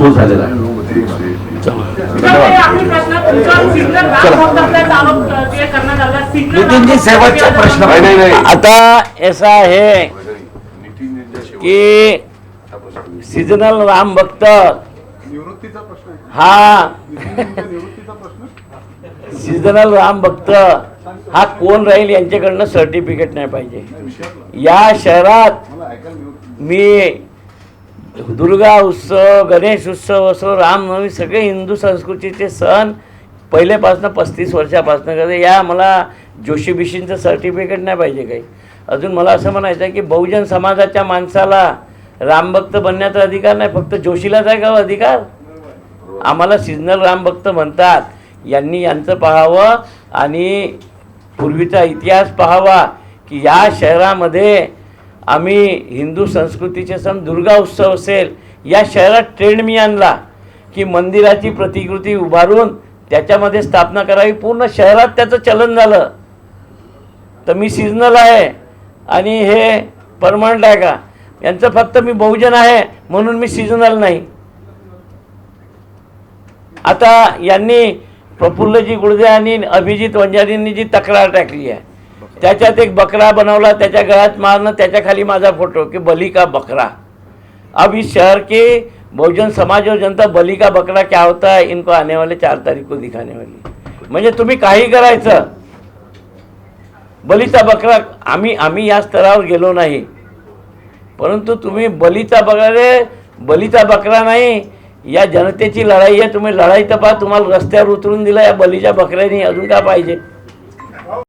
Expose झालेला आहे. प्रश्न नितीनजी, शेवटचा आता ऐसा है की सीजनल राम भक्त हा सीजनल राम भक्त हा कोण राहील यांच्याकडनं सर्टिफिकेट नाही पाहिजे. या शहरात मी दुर्गा उत्सव गणेश उत्सव असो रामनवमी सगळे हिंदू संस्कृतीचे सण पहिल्यापासून पस्तीस वर्षापासनं करते. या मला जोशी बिशींचं सर्टिफिकेट नाही पाहिजे काही. अजून मला असं म्हणायचं आहे की बहुजन समाजाच्या माणसाला रामभक्त बनण्याचा अधिकार नाही फक्त जोशीलाच आहे का हो अधिकार? आम्हाला सिजनल रामभक्त म्हणतात. यांनी यांचं पाहावं आणि पूर्वीचा इतिहास पाहावा की या शहरामध्ये आम्ही हिंदू संस्कृतीचे सण दुर्गा उत्सव असेल या शहरात ट्रेंड मी आणला की मंदिराची प्रतिकृती उभारून त्याच्यामध्ये स्थापना करावी. पूर्ण शहरात त्याचं चलन झालं. तर मी सिजनल आहे आणि हे परमनंट आहे का? यांचं फक्त मी बहुजन आहे म्हणून मी सिजनल नाही. आता यांनी प्रफुल्लजी गुडदे आणि अभिजित वंजारींनी जी तक्रार टाकली आहे त्याच्यात एक बकरा बनवला त्याच्या गळ्यात मारणं त्याच्याखाली माझा फोटो की बली का बकरा. अब इस शहर के बहुजन समाज और जनता बली का बकरा क्या होता है? इनको आने वाले चार तारीख को दिखाने वाली म्हणजे तुम्ही काही करायचं? बलीचा बकरा आम्ही आम्ही या स्तरावर गेलो नाही. परंतु तुम्ही बलीचा बकरा रे बलीचा बकरा नाही या जनतेची लढाई आहे तुम्ही लढाई तर पहा तुम्हाला रस्त्यावर उतरून दिला या बलीच्या बकऱ्याने अजून काय पाहिजे?